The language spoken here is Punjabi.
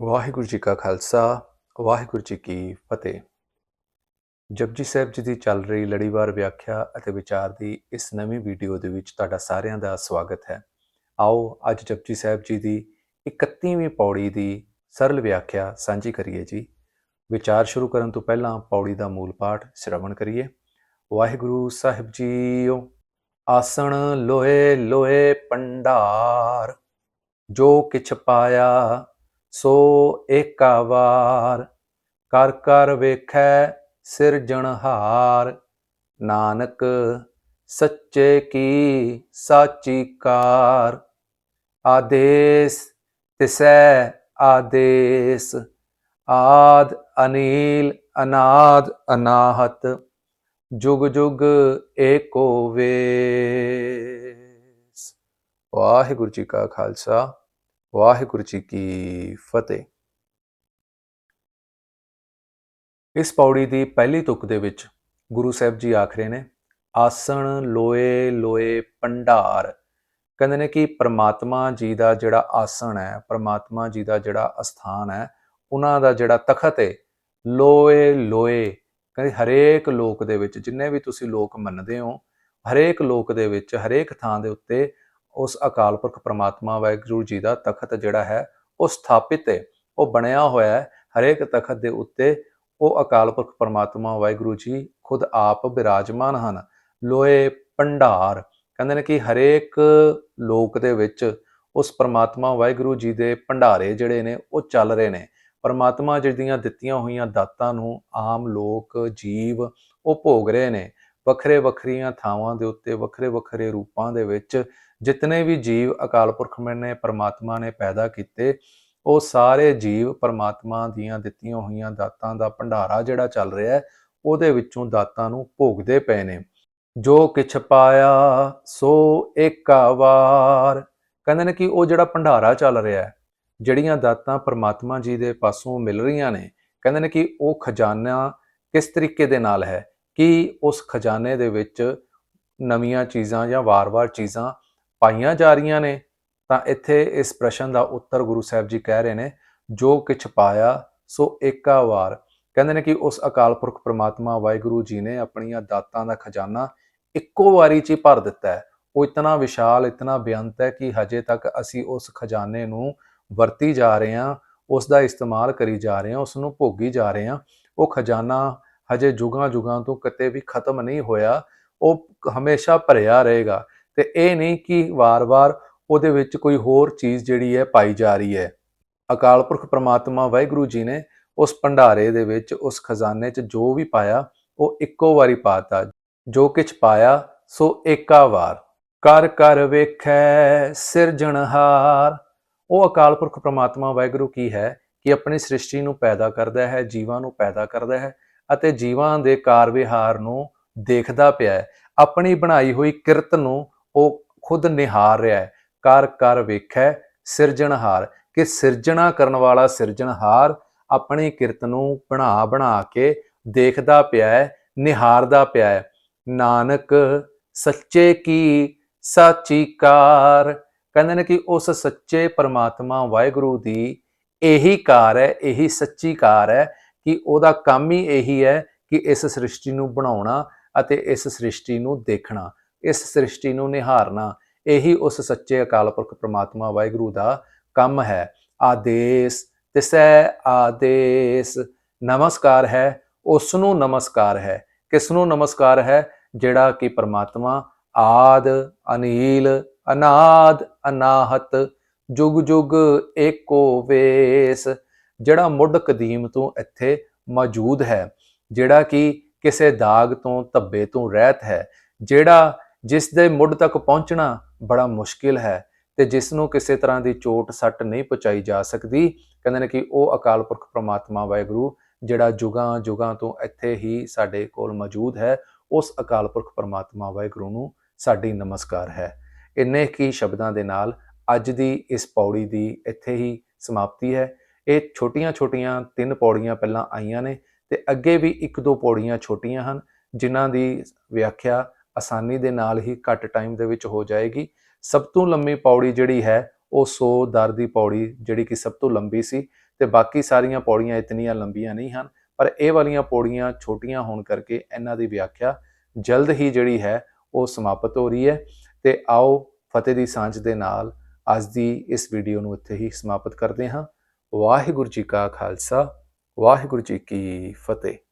ਵਾਹਿਗੁਰੂ ਜੀ ਕਾ ਖਾਲਸਾ, ਵਾਹਿਗੁਰੂ ਜੀ ਕੀ ਫਤਿਹ। ਜਪਜੀ ਸਾਹਿਬ ਜੀ ਦੀ ਚੱਲ ਰਹੀ ਲੜੀਵਾਰ ਵਿਆਖਿਆ ਅਤੇ ਵਿਚਾਰ ਦੀ ਇਸ ਨਵੀਂ ਵੀਡੀਓ ਦੇ ਵਿੱਚ ਤੁਹਾਡਾ ਸਾਰਿਆਂ ਦਾ ਸਵਾਗਤ ਹੈ। ਆਓ ਅੱਜ ਜਪਜੀ ਸਾਹਿਬ ਜੀ ਦੀ 31ਵੀਂ ਪੌੜੀ ਦੀ ਸਰਲ ਵਿਆਖਿਆ ਸਾਂਝੀ ਕਰੀਏ ਜੀ। ਵਿਚਾਰ ਸ਼ੁਰੂ ਕਰਨ ਤੋਂ ਪਹਿਲਾਂ ਪੌੜੀ ਦਾ ਮੂਲ ਪਾਠ ਸ਼੍ਰਵਣ ਕਰੀਏ। ਵਾਹਿਗੁਰੂ ਸਾਹਿਬ ਜੀਓ, ਆਸਣ ਲੋਏ ਲੋਏ ਪੰਡਾਰ ਜੋ ਕਿਛ ਪਾਇਆ ਸੋ ਏਕਾ ਵਾਰ, ਕਰ ਕਰ ਵੇਖੈ ਸਿਰਜਣਹਾਰ ਨਾਨਕ, ਸੱਚੇ ਕੀ ਸਾਚੀ ਕਾਰ? ਆਦੇਸ, ਤਿਸੈ ਆਦੇਸ। ਆਦ ਅਨੀਲ, ਅਨਾਦ ਅਨਾਹਤ। ਜੁਗ ਜੁਗ ਏਕੋ ਵੇਸ। ਵਾਹਿਗੁਰੂ ਜੀ ਕਾ ਖਾਲਸਾ। ਵਾਹਿਗੁਰੂ ਜੀ ਕੀ ਫਤਿਹ। ਇਸ ਪੌੜੀ ਦੀ ਪਹਿਲੀ ਤੁਕ ਦੇ ਵਿੱਚ ਗੁਰੂ ਸਾਹਿਬ ਜੀ ਆਖ ਰਹੇ ਨੇ, ਆਸਣ ਲੋਏ ਲੋਏ ਭੰਡਾਰ। ਕਹਿੰਦੇ ਨੇ ਕਿ ਪ੍ਰਮਾਤਮਾ ਜੀ ਦਾ ਜਿਹੜਾ ਆਸਣ ਹੈ, ਪ੍ਰਮਾਤਮਾ ਜੀ ਦਾ ਜਿਹੜਾ ਅਸਥਾਨ ਹੈ, ਉਹਨਾਂ ਦਾ ਜਿਹੜਾ ਤਖਤ ਹੈ ਲੋਏ ਲੋਏ। ਕਹਿੰਦੇ ਹਰੇਕ ਲੋਕ ਦੇ ਵਿੱਚ, ਜਿੰਨੇ ਵੀ ਤੁਸੀਂ ਲੋਕ ਮੰਨਦੇ ਹੋ, ਹਰੇਕ ਲੋਕ ਦੇ ਵਿੱਚ, ਹਰੇਕ ਥਾਂ ਦੇ ਉੱਤੇ ਉਸ ਅਕਾਲ ਪੁਰਖ ਪ੍ਰਮਾਤਮਾ ਵਾਹਿਗੁਰੂ ਜੀ ਦਾ ਤਖਤ ਜਿਹੜਾ ਹੈ, ਉਹ ਸਥਾਪਿਤ ਹੈ, ਉਹ ਬਣਿਆ ਹੋਇਆ ਹੈ, ਹਰੇਕ ਤਖਤ ਦੇ ਉੱਤੇ ਉਹ ਅਕਾਲ ਪੁਰਖ ਪ੍ਰਮਾਤਮਾ ਵਾਹਿਗੁਰੂ ਜੀ ਖੁਦ ਆਪ ਬਿਰਾਜਮਾਨ ਹਨ। ਲੋਏ ਭੰਡਾਰ, ਕਹਿੰਦੇ ਨੇ ਕਿ ਹਰੇਕ ਲੋਕ ਦੇ ਵਿੱਚ ਉਸ ਪ੍ਰਮਾਤਮਾ ਵਾਹਿਗੁਰੂ ਜੀ ਦੇ ਭੰਡਾਰੇ ਜਿਹੜੇ ਨੇ, ਉਹ ਚੱਲ ਰਹੇ ਨੇ। ਪਰਮਾਤਮਾ ਜਿਹੜੀਆਂ ਦਿੱਤੀਆਂ ਹੋਈਆਂ ਦਾਤਾਂ ਨੂੰ ਆਮ ਲੋਕ ਜੀਵ ਉਹ ਭੋਗ ਰਹੇ ਨੇ। ਵੱਖਰੇ ਵੱਖਰੀਆਂ ਥਾਵਾਂ ਦੇ ਉੱਤੇ ਵੱਖਰੇ ਵੱਖਰੇ ਰੂਪਾਂ ਦੇ ਵਿੱਚ ਜਿਤਨੇ ਵੀ ਜੀਵ ਅਕਾਲ ਪੁਰਖ ਨੇ ਪਰਮਾਤਮਾ ਨੇ ਪੈਦਾ ਕੀਤੇ, ਉਹ ਸਾਰੇ ਜੀਵ ਪਰਮਾਤਮਾ ਦੀਆਂ ਦਿੱਤੀਆਂ ਹੋਈਆਂ ਦਾਤਾਂ ਦਾ ਭੰਡਾਰਾ ਜਿਹੜਾ ਚੱਲ ਰਿਹਾ ਹੈ, ਉਹਦੇ ਵਿੱਚੋਂ ਦਾਤਾਂ ਨੂੰ ਭੋਗਦੇ ਪਏ ਨੇ। ਜੋ ਕਿਛ ਪਾਇਆ, ਸੋ ਏਕਾ ਵਾਰ। ਕਹਿੰਦੇ ਨੇ ਕਿ ਉਹ ਜਿਹੜਾ ਭੰਡਾਰਾ ਚੱਲ ਰਿਹਾ ਹੈ, ਜਿਹੜੀਆਂ ਦਾਤਾਂ ਪਰਮਾਤਮਾ ਜੀ ਦੇ ਪਾਸੋਂ ਮਿਲ ਰਹੀਆਂ ਨੇ, ਕਹਿੰਦੇ ਨੇ ਕਿ ਉਹ ਖਜ਼ਾਨਾ ਕਿਸ ਤਰੀਕੇ ਦੇ ਨਾਲ ਹੈ? ਕਿ ਉਸ ਖਜ਼ਾਨੇ ਦੇ ਵਿੱਚ ਨਵੀਆਂ ਚੀਜ਼ਾਂ ਜਾਂ ਵਾਰ-ਵਾਰ ਚੀਜ਼ਾਂ ਪਾਈਆਂ ਜਾ ਰਹੀਆਂ ਨੇ, ਤਾਂ ਇੱਥੇ ਇਸ ਪ੍ਰਸ਼ਨ ਦਾ ਉੱਤਰ ਗੁਰੂ ਸਾਹਿਬ ਜੀ ਕਹਿ ਰਹੇ ਨੇ, ਜੋ ਕਿਛ ਪਾਇਆ, ਸੋ ਏਕਾ ਵਾਰ। ਕਹਿੰਦੇ ਨੇ ਕਿ ਉਸ ਅਕਾਲ ਪੁਰਖ ਪ੍ਰਮਾਤਮਾ ਵਾਹਿਗੁਰੂ ਜੀ ਨੇ ਆਪਣੀਆਂ ਦਾਤਾਂ ਦਾ ਖਜ਼ਾਨਾ ਇੱਕੋ ਵਾਰੀ 'ਚ ਹੀ ਭਰ ਦਿੱਤਾ ਹੈ। ਉਹ ਇਤਨਾ ਵਿਸ਼ਾਲ, ਇਤਨਾ ਬੇਅੰਤ ਹੈ ਕਿ ਹਜੇ ਤੱਕ ਅਸੀਂ ਉਸ ਖਜ਼ਾਨੇ ਨੂੰ ਵਰਤੀ ਜਾ ਰਹੇ ਹਾਂ, ਉਸ ਦਾ ਇਸਤੇਮਾਲ ਕਰੀ ਜਾ ਰਹੇ ਹਾਂ, ਉਸ ਨੂੰ ਭੋਗੀ ਜਾ ਰਹੇ ਹਾਂ। ਉਹ ਖਜ਼ਾਨਾ ਹਜੇ ਜੁਗਾਂ ਜੁਗਾਂ ਤੋਂ ਕਿਤੇ ਵੀ ਖਤਮ ਨਹੀਂ ਹੋਇਆ, ਉਹ ਹਮੇਸ਼ਾ ਭਰਿਆ ਰਹੇਗਾ। ਤੇ ਇਹ ਨਹੀਂ ਕਿ ਵਾਰ-ਵਾਰ ਉਹਦੇ ਵਿੱਚ ਕੋਈ ਹੋਰ ਚੀਜ਼ ਜਿਹੜੀ ਹੈ ਪਾਈ ਜਾ ਰਹੀ ਹੈ। ਅਕਾਲ ਪੁਰਖ ਪ੍ਰਮਾਤਮਾ ਵਾਹਿਗੁਰੂ ਜੀ ਨੇ ਉਸ ਭੰਡਾਰੇ ਦੇ ਵਿੱਚ, ਉਸ ਖਜ਼ਾਨੇ 'ਚ ਜੋ ਵੀ ਪਾਇਆ, ਉਹ ਇੱਕੋ ਵਾਰੀ ਪਾਤਾ। ਜੋ ਕਿਛ ਪਾਇਆ, ਸੋ ਏਕਾ ਵਾਰ। ਕਰ ਕਰ ਵੇਖੈ ਸਿਰਜਣਹਾਰ ਉਹ ਅਕਾਲ ਪੁਰਖ ਪ੍ਰਮਾਤਮਾ ਵਾਹਿਗੁਰੂ ਕੀ ਹੈ ਕਿ ਆਪਣੀ ਸ੍ਰਿਸ਼ਟੀ ਨੂੰ ਪੈਦਾ ਕਰਦਾ ਹੈ, ਜੀਵਾਂ ਨੂੰ ਪੈਦਾ ਕਰਦਾ ਹੈ ਅਤੇ ਜੀਵਾਂ ਦੇ ਕਾਰ ਵਿਹਾਰ ਨੂੰ ਦੇਖਦਾ ਪਿਆ ਹੈ। ਆਪਣੀ ਬਣਾਈ ਹੋਈ ਕਿਰਤ ਨੂੰ ਉਹ ਖੁਦ ਨਿਹਾਰ ਰਿਹਾ ਹੈ। ਕਰ ਕਰ ਵੇਖੈ, ਸਿਰਜਣਹਾਰ। ਕਿ ਸਿਰਜਣਾ ਕਰਨ ਵਾਲਾ ਸਿਰਜਣਹਾਰ ਆਪਣੀ ਕਿਰਤ ਨੂੰ ਬਣਾ ਬਣਾ ਕੇ ਦੇਖਦਾ ਪਿਆ ਹੈ, ਨਿਹਾਰਦਾ ਪਿਆ ਹੈ। ਨਾਨਕ, ਸੱਚੇ ਕੀ ਸਾਚੀ ਕਾਰ? ਕਹਿੰਦੇ ਨੇ ਕਿ ਉਸ ਸੱਚੇ ਪਰਮਾਤਮਾ ਵਾਹਿਗੁਰੂ ਦੀ ਇਹੀ ਕਾਰ ਹੈ, ਇਹੀ ਸੱਚੀ ਕਾਰ ਹੈ ਕਿ ਉਹਦਾ ਕੰਮ ਹੀ ਇਹੀ ਹੈ ਕਿ ਇਸ ਸ੍ਰਿਸ਼ਟੀ ਨੂੰ ਬਣਾਉਣਾ ਅਤੇ ਇਸ ਸ੍ਰਿਸ਼ਟੀ ਨੂੰ ਦੇਖਣਾ। ਇਸ ਸ੍ਰਿਸ਼ਟੀ ਨੂੰ ਨਿਹਾਰਨਾ, ਇਹੀ ਉਸ ਸੱਚੇ ਅਕਾਲ ਪੁਰਖ ਪ੍ਰਮਾਤਮਾ ਵਾਹਿਗੁਰੂ ਦਾ ਕੰਮ ਹੈ। ਆਦੇਸ, ਤਿਸੈ ਆਦੇਸ। ਨਮਸਕਾਰ ਹੈ ਉਸ ਨੂੰ ਨਮਸਕਾਰ ਹੈ। ਕਿਸ ਨੂੰ ਨਮਸਕਾਰ ਹੈ? ਜਿਹੜਾ ਕਿ ਪ੍ਰਮਾਤਮਾ ਆਦ, ਅਨੀਲ, ਅਨਾਦ, ਅਨਾਹਤ, ਜੁਗ ਜੁਗ ਏਕੋ ਵੇਸ, ਜਿਹੜਾ ਮੁੱਢ ਕਦੀਮ ਤੋਂ ਇੱਥੇ ਮੌਜੂਦ ਹੈ, ਜਿਹੜਾ ਕਿ ਕਿਸੇ ਦਾਗ ਤੋਂ, ਧੱਬੇ ਤੋਂ ਰਹਿਤ ਹੈ, ਜਿਹੜਾ ਜਿਸ ਦੇ ਮੁੱਢ ਤੱਕ ਪਹੁੰਚਣਾ ਬੜਾ ਮੁਸ਼ਕਿਲ ਹੈ ਤੇ ਜਿਸ ਨੂੰ ਕਿਸੇ ਤਰ੍ਹਾਂ ਦੀ ਚੋਟ ਸੱਟ ਨਹੀਂ ਪਹੁੰਚਾਈ ਜਾ ਸਕਦੀ, ਕਹਿੰਦੇ ਨੇ ਕਿ ਉਹ ਅਕਾਲ ਪੁਰਖ ਪ੍ਰਮਾਤਮਾ ਵਾਹਿਗੁਰੂ, ਜਿਹੜਾ ਜੁਗਾਂ ਜੁਗਾਂ ਤੋਂ ਇੱਥੇ ਹੀ ਸਾਡੇ ਕੋਲ ਮੌਜੂਦ ਹੈ, ਉਸ ਅਕਾਲ ਪੁਰਖ ਪ੍ਰਮਾਤਮਾ ਵਾਹਿਗੁਰੂ ਨੂੰ ਸਾਡੀ ਨਮਸਕਾਰ ਹੈ। ਇੰਨੇ ਕੀ ਸ਼ਬਦਾਂ ਦੇ ਨਾਲ ਅੱਜ ਦੀ ਇਸ ਪੌੜੀ ਦੀ ਇੱਥੇ ਹੀ ਸਮਾਪਤੀ ਹੈ। ਇਹ ਛੋਟੀਆਂ-ਛੋਟੀਆਂ ਤਿੰਨ ਪੌੜੀਆਂ ਪਹਿਲਾਂ ਆਈਆਂ ਨੇ ਤੇ ਅੱਗੇ ਵੀ ਇੱਕ ਦੋ ਪੌੜੀਆਂ ਛੋਟੀਆਂ ਹਨ, ਜਿਨ੍ਹਾਂ ਦੀ ਵਿਆਖਿਆ ਆਸਾਨੀ ਦੇ ਨਾਲ ਹੀ ਘੱਟ ਟਾਈਮ ਦੇ ਵਿੱਚ ਹੋ ਜਾਏਗੀ। ਸਭ ਤੋਂ ਲੰਮੀ ਪੌੜੀ ਜਿਹੜੀ ਹੈ, ਉਹ 100 ਦਰ ਦੀ ਪੌੜੀ ਜਿਹੜੀ ਕਿ ਸਭ ਤੋਂ ਲੰਬੀ ਸੀ ਤੇ ਬਾਕੀ ਸਾਰੀਆਂ ਪੌੜੀਆਂ ਇਤਨੀਆਂ ਲੰਬੀਆਂ ਨਹੀਂ ਹਨ, ਪਰ ਇਹ ਵਾਲੀਆਂ ਪੌੜੀਆਂ ਛੋਟੀਆਂ ਹੋਣ ਕਰਕੇ ਇਹਨਾਂ ਦੀ ਵਿਆਖਿਆ ਜਲਦ ਹੀ ਜਿਹੜੀ ਹੈ, ਉਹ ਸਮਾਪਤ ਹੋ ਰਹੀ ਹੈ। ਤੇ ਆਓ ਫਤਿਹ ਦੀ ਸਾਂਝ ਦੇ ਨਾਲ ਅੱਜ ਦੀ ਇਸ ਵੀਡੀਓ ਨੂੰ ਇੱਥੇ ਹੀ ਸਮਾਪਤ ਕਰਦੇ ਹਾਂ। ਵਾਹਿਗੁਰੂ ਜੀ ਕਾ ਖਾਲਸਾ, ਵਾਹਿਗੁਰੂ ਜੀ ਕੀ ਫਤਿਹ।